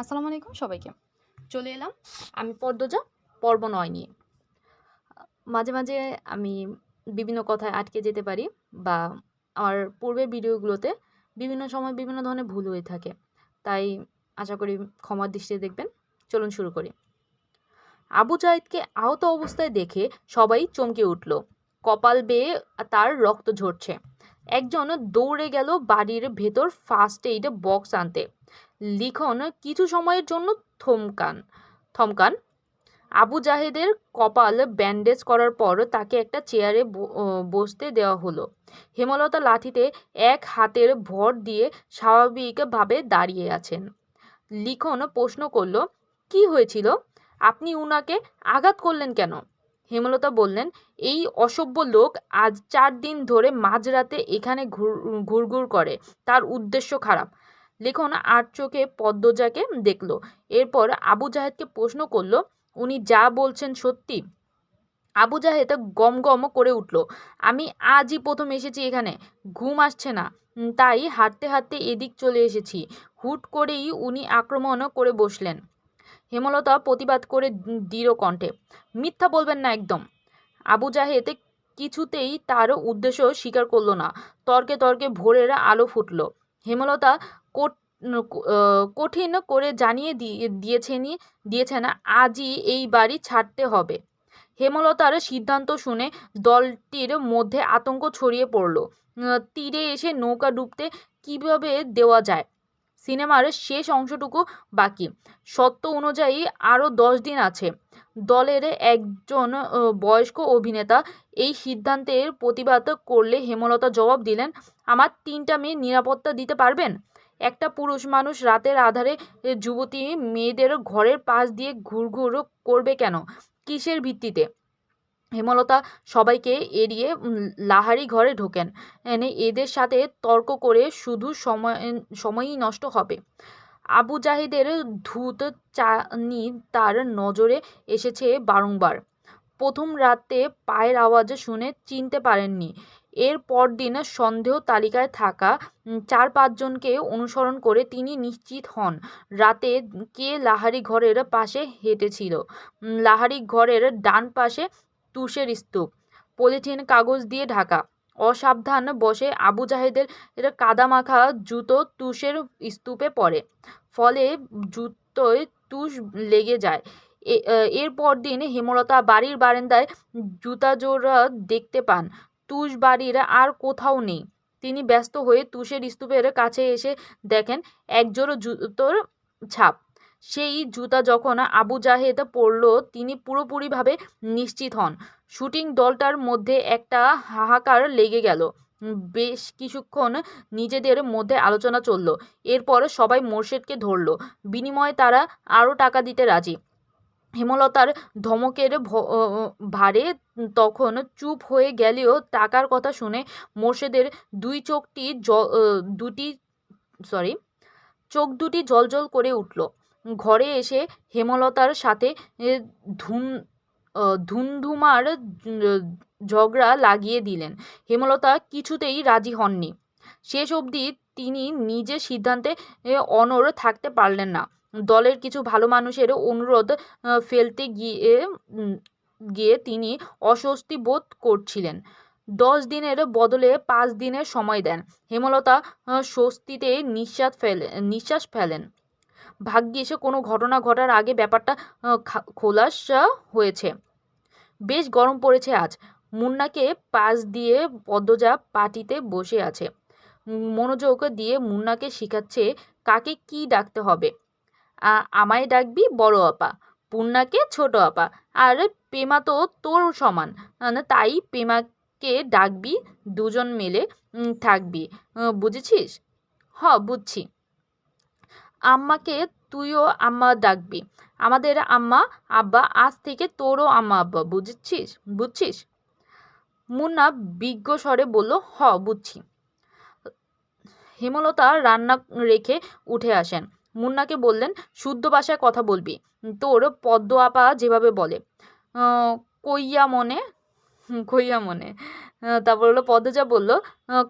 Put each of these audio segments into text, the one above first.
আসসালামু আলাইকুম সবাইকে। চলে এলাম আমি পদ্মজা পর্ব নয় নিয়ে। মাঝে মাঝে আমি বিভিন্ন কথায় আটকে যেতে পারি বা আমার পূর্বের ভিডিওগুলোতে বিভিন্ন সময় বিভিন্ন ধরনের ভুল হয়ে থাকে। তাই আশা করি ক্ষমার দৃষ্টিতে দেখবেন। চলুন শুরু করি। আবু জাহিদকে আহত অবস্থায় দেখে সবাই চমকে উঠল। কপাল বেয়ে তার রক্ত ঝরছে। একজন দৌড়ে গেল বাড়ির ভেতর ফার্স্ট এইড বক্স আনতে। লিখন কিছু সময়ের জন্য থমকান। থমকান? আবু জাহেদের কপাল ব্যান্ডেজ করার পর তাকে একটা চেয়ারে বসতে দেওয়া হলো। হেমলতা লাঠিতে এক হাতের ভর দিয়ে স্বাভাবিকভাবে দাঁড়িয়ে আছেন। লিখন প্রশ্ন করল, কি হয়েছিল? আপনি উনাকে আঘাত করলেন কেন? হেমলতা বললেন, এই অসভ্য লোক আজ চার দিন ধরে মাঝরাতে এখানে ঘুর, ঘুরঘুর করে। তার উদ্দেশ্য খারাপ। লেখন আর চোখে পদ্মজাকে দেখল। এরপর আবু জাহেদকে প্রশ্ন করল, উনি যা বলছেন সত্যি? আবু জাহেদ গম গম করে উঠল, আমি আজই প্রথম এসেছি এখানে, ঘুম আসছে না। তাই হাঁটতে হাঁটতে এদিক চলে এসেছি। হুট করেই উনি আক্রমণ করে বসলেন। হেমলতা প্রতিবাদ করে দৃঢ় কণ্ঠে, মিথ্যা বলবেন না একদম। আবু জাহেদ কিছুতেই তার উদ্দেশ্য স্বীকার করল না। তর্কে তর্কে ভোরের আলো ফুটল। হেমলতা কঠিন করে জানিয়ে দিয়ে- দিয়েছেনই দিয়েছেন আজই এই বাড়ি ছাড়তে হবে। হেমলতার সিদ্ধান্ত শুনে দলটির মধ্যে আতঙ্ক ছড়িয়ে পড়ল। তীরে এসে নৌকা ডুবতে কীভাবে দেওয়া যায়? সিনেমার শেষ অংশটুকু বাকি। সত্য অনুযায়ী আরও দশ দিন আছে। দলের একজন বয়স্ক অভিনেতা এই সিদ্ধান্তের প্রতিবাদ করলে হেমলতা জবাব দিলেন, আমার তিনটা মেয়ে নিরাপত্তা দিতে পারবেন? একটা পুরুষ মানুষ রাতের আধারে যুবতী মেয়েদের ঘরের পাশ দিয়ে ঘুরঘুর করবে কেন? কিসের ভিত্তিতে? হেমলতা সবাইকে এড়িয়ে লাহারি ঘরে ঢোকেন। এনে, এদের সাথে তর্ক করে শুধু সময়, সময়ই নষ্ট হবে। আবু জাহিদের ধূত চানি তার নজরে এসেছে বারংবার। প্রথম রাতে পায়ের আওয়াজ শুনে চিনতে পারেননি। এর পরদিন সন্দেহ তালিকায় থাকা চার পাঁচজনকে অনুসরণ করে তিনি নিশ্চিত হন। রাতে কে লাহারি ঘরের পাশে হেঁটেছিল? লাহারি ঘরের ডান পাশে তুষের স্তূপ। পলিথিন কাগজ দিয়ে ঢাকা। অসাবধান বসে আবু জাহেদের কাদামাখা জুতো তুষের স্তূপে পড়ে। ফলে জুতোয় তুষ লেগে যায়। এ- আহ, এর হেমলতা বাড়ির বারান্দায় জুতা জোড়া দেখতে পান। তুষ বাড়ির আর কোথাও নেই। তিনি ব্যস্ত হয়ে তুষের স্তূপের কাছে এসে দেখেন একজোড়ো জুতোর ছাপ। সেই জুতা যখন আবু জাহেদ পরল, তিনি পুরোপুরিভাবে নিশ্চিত হন। শুটিং দলটার মধ্যে একটা হাহাকার লেগে গেল। বেশ কিছুক্ষণ নিজেদের মধ্যে আলোচনা চলল। এরপর সবাই মোর্শেদকে ধরল। বিনিময়ে তারা আরও টাকা দিতে রাজি। হেমলতার ধমকের ভারে তখন চুপ হয়ে গেলেও টাকার কথা শুনে মোর্শেদের দুই চোখটি জ- দুটি সরি চোখ দুটি জলজল করে উঠল। ঘরে এসে হেমলতার সাথে ধুম ধুমধুমার ঝগড়া লাগিয়ে দিলেন। হেমলতা কিছুতেই রাজি হননি। শেষ অবধি তিনি নিজের সিদ্ধান্তে অনড় থাকতে পারলেন না। দলের কিছু ভালো মানুষের অনুরোধ ফেলতে গিয়ে গিয়ে তিনি অস্বস্তি বোধ করছিলেন। দশ দিনের বদলে পাঁচ দিনের সময় দেন। হেমলতা স্বস্তিতে নিঃশ্বাস ফেলে, নিঃশ্বাস ফেলেন। ভাগ্যিস কোনো ঘটনা ঘটার আগে ব্যাপারটা খোলাসা হয়েছে। বেশ গরম পড়েছে আজ। মুন্নাকে পাশ দিয়ে পদ্মজা পাটিতে বসে আছে। মনোযোগ দিয়ে মুন্নাকে শেখাচ্ছে কাকে কি ডাকতে হবে। আমায় ডাকবি বড় আপা। পূর্ণাকে ছোট আপা। আর পেমা তো তোর সমান। তাই পেমাকে ডাকবি, দুজন মিলে থাকবি। বুঝেছিস? হ, বুঝছি। আম্মাকে তুইও আম্মা ডাকবি। আমাদের আম্মা, আব্বা, আজ থেকে তোরও আম্মা, আব্বা, বুঝছিস? বুঝছিস? মুন্না বিজ্ঞ স্বরে বলল, হ, বুঝছি। হেমলতা রান্না রেখে উঠে আসেন। মুন্নাকে বললেন, শুদ্ধ ভাষায় কথা বলবি। তোর পদ্ম আপা যেভাবে বলে কইয়া মনে কইয়া মনে তারপর হলো পদ্মজা বলল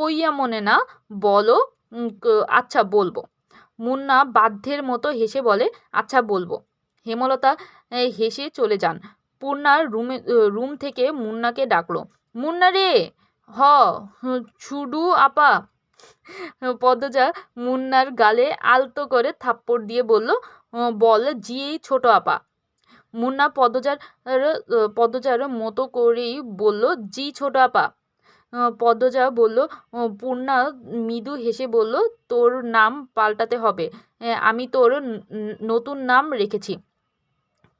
কইয়া মনে না, বলো আচ্ছা বলব। মুন্না বাধ্যের মতো হেসে বলে আচ্ছা বলব। হেমলতা হেসে চলে যান। পূর্ণার রুমে রুম থেকে মুন্নাকে ডাকলো, মুন্না রে, হ ছুডু আপা পদ্মজা মুন্নার গালে আলতো করে থাপ্পড় দিয়ে বলল বল জি ছোট আপা। মুন্না পদ্মজার পদ্মজার মতো করেই বলল জি ছোট আপা। পদ্মজা বলল "ও, পূর্ণা মৃদু হেসে বলল তোর নাম পাল্টাতে হবে। আমি তোর নতুন নাম রেখেছি।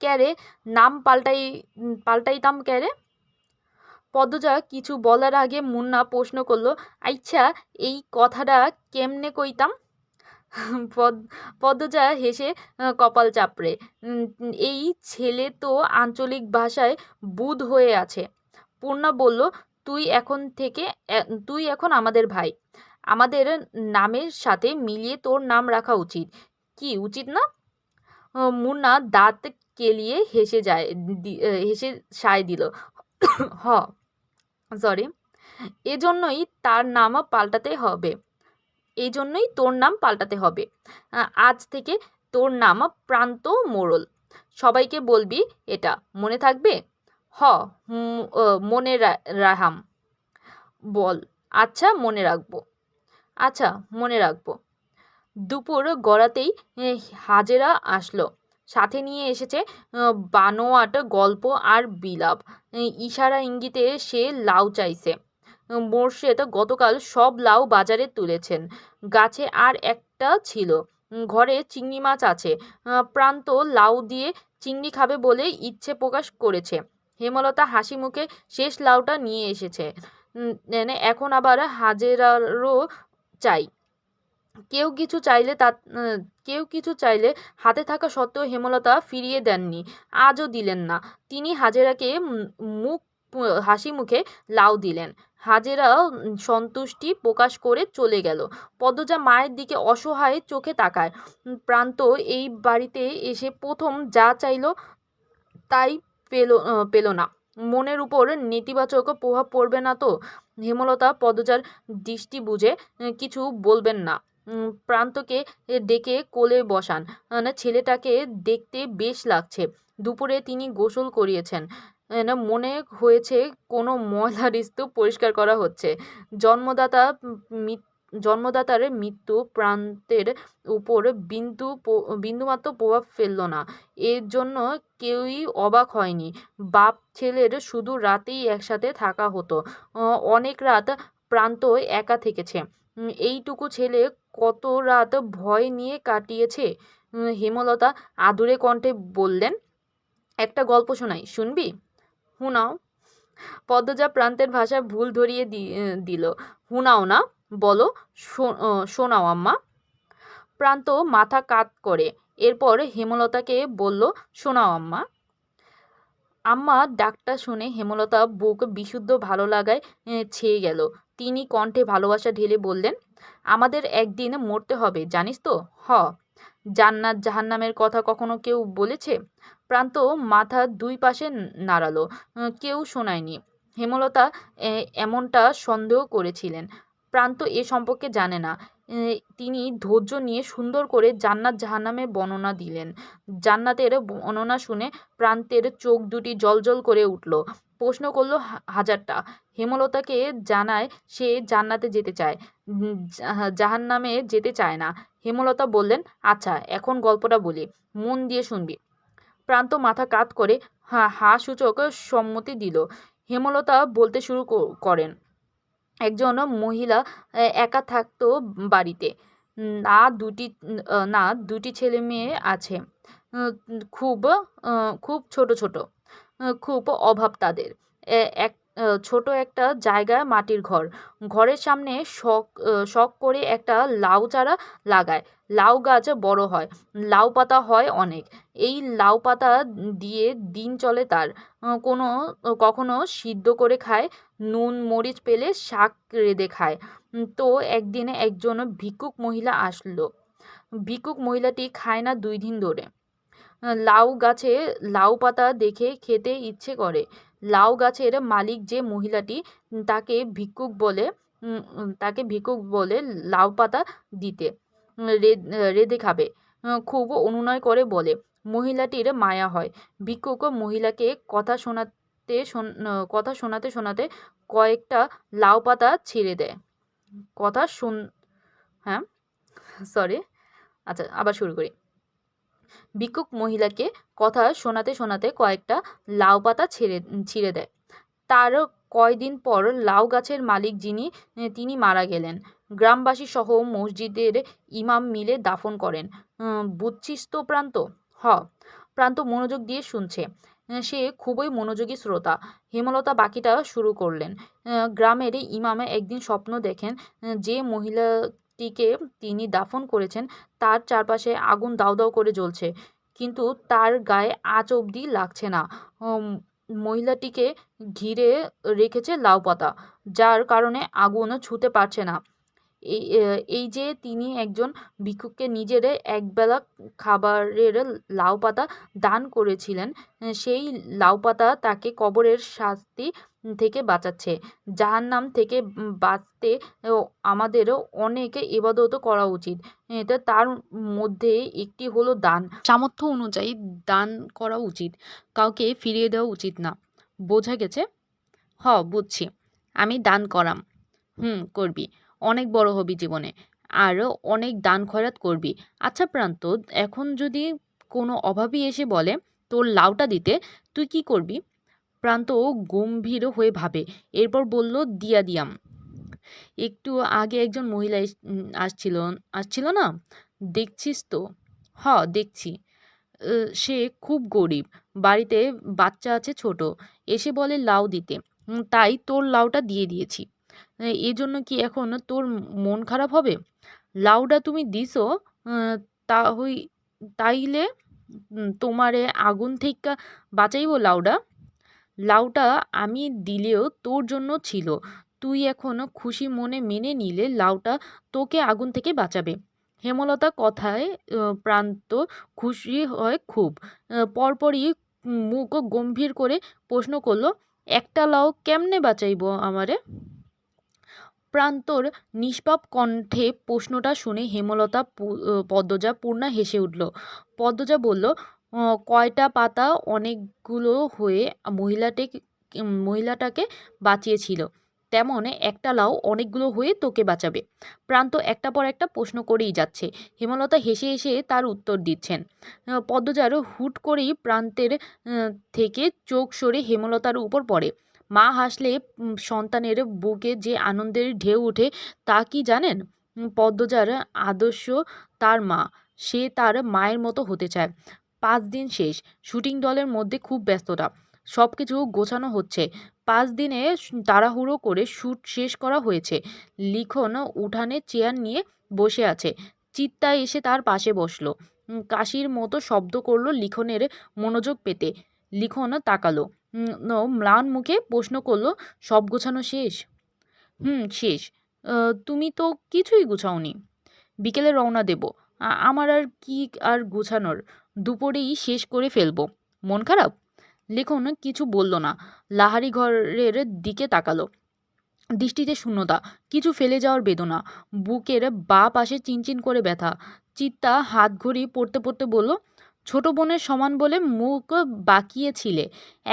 ক্যারে নাম পাল্টাই পাল্টাইতাম ক্যারে পদ্মজা কিছু বলার আগে মুন্না প্রশ্ন করল আচ্ছা এই কথাটা কেমনে কইতাম? পদ, পদ্মজা হেসে কপাল চাপড়ে। এই ছেলে তো আঞ্চলিক ভাষায় বুধ হয়ে আছে। পূর্ণা বলল, তুই এখন থেকে তুই এখন আমাদের ভাই। আমাদের নামের সাথে মিলিয়ে তোর নাম রাখা উচিত। কি উচিত না? মুন্না দাঁত কেলিয়ে হেসে যায় হেসে সায় দিল। হ সরি এজন্যই তার নাম পাল্টাতে হবে। এই জন্যই তোর নাম পাল্টাতে হবে। আজ থেকে তোর নাম প্রান্ত মোড়ল। সবাইকে বলবি এটা। মনে থাকবে? হ মনে রাহাম। বল। আচ্ছা মনে রাখব। আচ্ছা মনে রাখব। দুপুর গড়াতেই হাজেরা আসলো। সাথে নিয়ে এসেছে বানোয়াট গল্প আর বিলাপ। ইশারা ইঙ্গিতে সে লাউ চাইছে। মোর্শেদ গতকাল সব লাউ বাজারে তুলেছেন। গাছে আর একটা ছিল। ঘরে চিংড়ি মাছ আছে। প্রান্ত লাউ দিয়ে চিংড়ি খাবে বলে ইচ্ছে প্রকাশ করেছে। হেমলতা হাসি মুখে শেষ লাউটা নিয়ে এসেছে। এখন আবার হাজেরারও চাই। কেউ কিছু চাইলে তা কেউ কিছু চাইলে হাতে থাকা সত্ত্বেও হেমলতা ফিরিয়ে দেননি, আজও দিলেন না। তিনি হাজেরাকে মুখ হাসি মুখে লাউ দিলেন। হাজেরা সন্তুষ্টি প্রকাশ করে চলে গেল। পদ্মজা মায়ের দিকে অসহায় চোখে তাকায়। প্রান্ত এই বাড়িতে এসে প্রথম যা চাইলো তাই পেল পেল না। মনের উপর নেতিবাচক প্রভাব পড়বে না তো? হেমলতা পদজার দৃষ্টি বুঝে কিছু বলবেন না। প্রান্তকে ডেকে কোলে বসান। ছেলেটাকে দেখতে বেশ লাগছে। দুপুরে তিনি গোসল করিয়েছেন। মনে হয়েছে কোনো ময়লার স্তূপ পরিষ্কার করা হচ্ছে। জন্মদাতা জন্মদাতার মৃত্যু প্রান্তের উপর বিন্দু বিন্দুমাত্র প্রভাব ফেলল না। এর জন্য কেউই অবাক হয়নি। বাপ ছেলের শুধু রাতেই একসাথে থাকা হতো। অনেক রাত প্রান্ত একা থেকেছে। এইটুকু ছেলে কত রাত ভয় নিয়ে কাটিয়েছে? হেমলতা আদুরে কণ্ঠে বললেন, একটা গল্প শোনাই, শুনবি? হুনাও। পদ্মজা প্রান্তের ভাষা ভুল ধরিয়ে দিল। হুনাও না, বলো শোনাও আম্মা। প্রান্ত মাথা কাত করে। এরপর হেমলতাকে বলল, শোনাও আম্মা। আম্মা ডাকটা শুনে হেমলতা বুক বিশুদ্ধ ভালো লাগায় ছেয়ে গেল। তিনি কণ্ঠে ভালোবাসা ঢেলে বললেন, আমাদের একদিন মরতে হবে, জানিস তো? হ। জান্নাত জাহান্নামের কথা কখনো কেউ বলেছে? প্রান্ত মাথা দুই পাশে নাড়ালো, কেউ শোনায়নি। হেমলতা এমনটা সন্দেহ করেছিলেন। প্রান্ত এ সম্পর্কে জানে না। তিনি ধৈর্য নিয়ে সুন্দর করে জান্নাত জাহান্নামে বর্ণনা দিলেন। জান্নাতের বর্ণনা শুনে প্রান্তের চোখ দুটি জলজল করে উঠল। প্রশ্ন করল হাজারটা। হেমলতাকে জানায় সে জান্নাতে যেতে চায়। উম, জাহা- জাহান্নামে যেতে চায় না। হেমলতা বললেন আচ্ছা এখন গল্পটা বলি। মন দিয়ে শুনবি। প্রান্ত মাথা কাত করে হা হা সূচক সম্মতি দিল। হেমলতা বলতে শুরু করেন একজন মহিলা একা থাকতো বাড়িতে। না দুটি না দুটি ছেলে মেয়ে আছে। খুব খুব ছোট ছোট। খুব অভাব তাদের। এক ছোট একটা জায়গায় মাটির ঘর। ঘরের সামনে শখ শখ করে একটা লাউ চারা লাগায়। লাউ গাছ বড় হয়, লাউ পাতা হয় অনেক। এই লাউ পাতা দিয়ে দিন চলে তার। কোনো, কখনো সিদ্ধ করে খায়, নুন, মরিচ পেলে শাক রেঁধে খায়। তো একদিনে একজন ভিক্ষুক মহিলা আসলো। ভিক্ষুক মহিলাটি খায় না দুই দিন ধরে। লাউ গাছে লাউ পাতা দেখে খেতে ইচ্ছে করে। লাউ গাছের মালিক যে মহিলাটি, তাকে ভিক্ষুক বলে তাকে ভিক্ষুক বলে লাউ পাতা দিতে রেঁধে খাবে খুব অনুনয় করে বলে, মহিলাটির মায়া হয়। ভিক্ষুক মহিলাকে কথা শোনাতে শোন- কথা শোনাতে শোনাতে কয়েকটা লাউ পাতা ছিঁড়ে দেয়। কথা শুন হ্যাঁ? সরি আচ্ছা আবার শুরু করি। ভিক্ষুক মহিলাকে কথা শোনাতে শোনাতে কয়েকটা লাউ পাতা ছেড়ে ছিঁড়ে দেয়। তার কয়দিন পর লাউ গাছের মালিক যিনি তিনি মারা গেলেন। গ্রামবাসী সহ মসজিদের ইমাম মিলে দাফন করেন। উম, বুঝছিস তো প্রান্ত? হ প্রান্ত মনোযোগ দিয়ে শুনছে। সে খুবই মনোযোগী শ্রোতা। হেমলতা বাকিটা শুরু করলেন। গ্রামের ইমামে একদিন স্বপ্ন দেখেন যে যে মহিলাটিকে তিনি দাফন করেছেন, তার চারপাশে আগুন দাউ দাউ করে জ্বলছে। কিন্তু তার গায়ে আঁচ অবধি লাগছে না। মহিলাটিকে ঘিরে রেখেছে লাউ পাতা, যার কারণে আগুনও ছুঁতে পারছে না। এই এই যে তিনি একজন ভিক্ষুককে নিজের একবেলা খাবারের লাউ পাতা দান করেছিলেন, সেই লাউ পাতা তাকে কবরের শাস্তি থেকে বাঁচাচ্ছে। জাহান্নাম থেকে বাঁচতে আমাদেরও অনেকে ইবাদত করা উচিত। এটা তার মধ্যে একটি হলো দান। সামর্থ্য অনুযায়ী দান করা উচিত। কাউকে ফিরিয়ে দেওয়া উচিত না। বোঝা গেছে? হ, বুঝছি। আমি দান করাম। হুম, করবি। অনেক বড় হবি জীবনে। আরও অনেক দান খয়রাত করবি। আচ্ছা প্রান্ত, এখন যদি কোনো অভাবী এসে বলে, তোর লাউটা দিতে, তুই কি করবি? প্রান্ত গম্ভীর হয়ে ভাবে। এরপর বলল, দিয়া দিয়াম। একটু আগে একজন মহিলা আসছিল আসছিল না? দেখছিস তো? হ, দেখছি। সে খুব গরিব। বাড়িতে বাচ্চা আছে ছোট। এসে বলে, লাউ দিতে। তাই তোর লাউটা দিয়ে দিয়েছি। এজন্য কি এখন তোর মন খারাপ হবে? লাউটা তুমি আহ, তা হই তাইলে তোমারে আগুন থেকে বাঁচাইবো লাউডা? লাউটা আমি দিলেও তোর জন্য ছিল। তুই এখন খুশি মনে মেনে নিলে লাউটা তোকে আগুন থেকে বাঁচাবে। হেমলতা কথায় প্রান্ত খুশি হয় খুব। পরপরই মুখ গম্ভীর করে প্রশ্ন করল একটা লাউ কেমনে বাঁচাইবো আমারে? প্রান্তর নিষ্পাপ কণ্ঠে প্রশ্নটা শুনে হেমলতা পদ্মজা পূর্ণা হেসে উঠল। পদ্মজা বলল কয়টা পাতা অনেকগুলো হয়ে মহিলাটিকে মহিলাটাকে বাঁচিয়েছিল। তেমন একটা লাউ অনেকগুলো হয়ে তোকে বাঁচাবে। প্রান্ত একটা পর একটা প্রশ্ন করেই যাচ্ছে। হেমলতা হেসে হেসে তার উত্তর দিচ্ছেন। পদ্মজার হুট করেই প্রান্তের থেকে চোখ সরে হেমলতার উপর পড়ে। মা হাসলে সন্তানের বুকে যে আনন্দের ঢেউ ওঠে, তা কি জানেন? পদ্মজার আদর্শ তার মা। সে তার মায়ের মতো হতে চায়। পাঁচ দিন শেষ। শুটিং দলের মধ্যে খুব ব্যস্ততা। সব কিছু গোছানো হচ্ছে। পাঁচ দিনে তাড়াহুড়ো করে শ্যুট শেষ করা হয়েছে। লিখন উঠানে চেয়ার নিয়ে বসে আছে। চিত্তা এসে তার পাশে বসল। কাশির মতো শব্দ করল লিখনের মনোযোগ পেতে। লিখন তাকালো। ম্লান মুখে প্রশ্ন করল, সব গোছানো শেষ? হুম, শেষ। তুমি তো কিছুই গুছাওনি। বিকেলে রওনা দেব। আমার আর কি আর গুছানোর? দুপুরেই শেষ করে ফেলব। মন খারাপ? লেখন কিছু বলল না। লাহারি ঘরের দিকে তাকালো। দৃষ্টিতে শূন্যতা। কিছু ফেলে যাওয়ার বেদনা। বুকের বা পাশে চিনচিন করে ব্যথা। চিত্তা হাত ঘড়ি পড়তে পড়তে বলল ছোট বোনের সমান বলে মুখ বাঁকিয়েছিলে,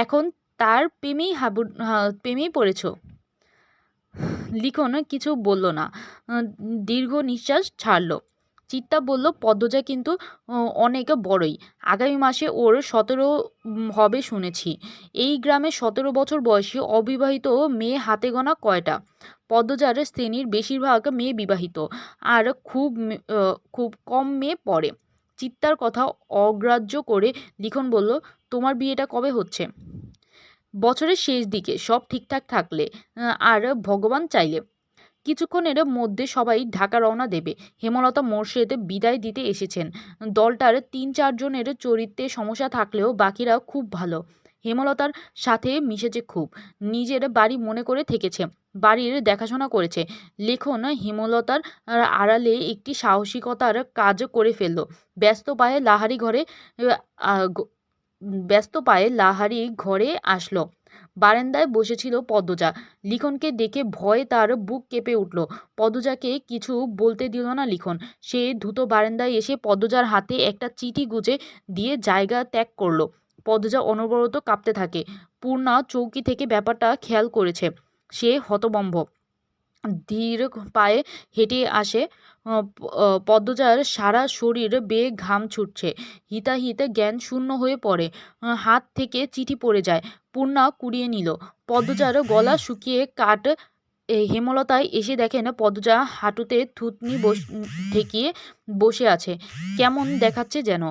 এখন তার প্রেমেই হাবু প্রেমেই পড়েছ। লিখন কিছু বলল না, দীর্ঘ নিঃশ্বাস ছাড়ল। চিত্তা বলল, পদ্মজা কিন্তু অনেক বড়ই। আগামী মাসে ওর সতেরো হবে শুনেছি। এই গ্রামে সতেরো বছর বয়সী অবিবাহিত মেয়ে হাতে গোনা কয়টা? পদ্মজার শ্রেণির বেশিরভাগ মেয়ে বিবাহিত, আর খুব খুব কম মেয়ে পড়ে। চিত্তার কথা অগ্রাহ্য করে লিখন বলল, তোমার বিয়েটা কবে হচ্ছে? বছরের শেষ দিকে, সব ঠিকঠাক থাকলে আর ভগবান চাইলে। কিছুক্ষণের মধ্যে সবাই ঢাকা রওনা দেবে। হেমলতা মোর্শেদ বিদায় দিতে এসেছেন। দলটার তিন চারজনের চরিত্রে সমস্যা থাকলেও বাকিরা খুব ভালো। হেমলতার সাথে মিশেছে খুব। নিজের বাড়ি মনে করে থেকেছে। বাড়ির দেখাশোনা করেছে। লেখন হেমলতার আড়ালে একটি সাহসিকতার কাজ করে ফেলল। ব্যস্ত পায়ে লাহারি ঘরে ব্যস্ত পায়ে লাহারি ঘরে আসলো। বারান্দায় বসেছিল পদ্মজা। লিখনকে দেখে ভয়ে তার বুক কেঁপে উঠল। পদ্মজাকে কিছু বলতে দিল না লিখন। সে দ্রুত বারান্দায় এসে পদ্মজার হাতে একটা চিঠি গুজে দিয়ে জায়গা ত্যাগ করল। পদ্মজা অনবরত কাঁপতে থাকে। পূর্ণা চৌকি থেকে ব্যাপারটা খেয়াল করেছে। সে হতবম্ব ধীর পায়ে হেঁটে আসে পদ্মজার সারা শরীর বেয়ে ঘাম ছুটছে। হিতাহিত জ্ঞান শূন্য হয়ে পড়ে হাত থেকে চিঠি পড়ে যায়। পূর্ণা কুড়িয়ে নিল। পদ্মজার গলা শুকিয়ে এ, হেমলতায় এসে দেখেন পদ্মজা হাঁটুতে থুতনি ঠেকিয়ে বসে আছে। কেমন দেখাচ্ছে যেন।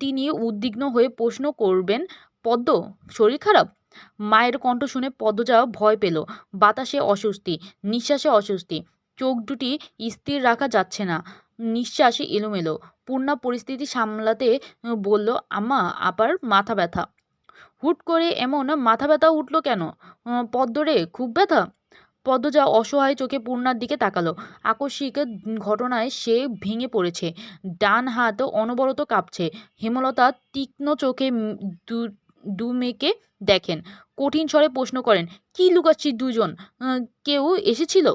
তিনি উদ্বিগ্ন হয়ে প্রশ্ন করবেন পদ্ম শরীর খারাপ? মায়ের কণ্ঠ শুনে পদ্মজা ভয় পেল। বাতাসে অস্বস্তি, নিঃশ্বাসে অস্বস্তি। চোখ দুটি স্থির রাখা যাচ্ছে না। নিঃশ্বাসে এলোমেলো। পূর্ণা পরিস্থিতি সামলাতে বলল, আম্মা, আবার মাথা ব্যথা। হুট করে এমন মাথা ব্যথা উঠল কেন? পদ্মরে খুব ব্যথা? পদ্মজা অসহায় চোখে পূর্ণার দিকে তাকালো। আকস্মিক ঘটনায় সে ভেঙে পড়েছে। ডান হাত অনবরত কাঁপছে। হেমলতা তীক্ষ্ণ চোখে দু- মেয়েকে দেখেন। কঠিন স্বরে প্রশ্ন করেন, কি লুকাচ্ছি দুজন? কেউ এসেছিল?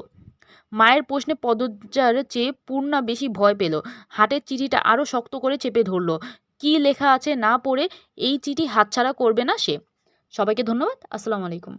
মায়ের প্রশ্নে পদজার চেয়ে পূর্ণা বেশি ভয় পেল। হাটের চিঠিটা আরও শক্ত করে চেপে ধরল। কি লেখা আছে না পড়ে এই চিঠি হাতছাড়া করবে না সে? সবাইকে ধন্যবাদ। আসসালামু আলাইকুম।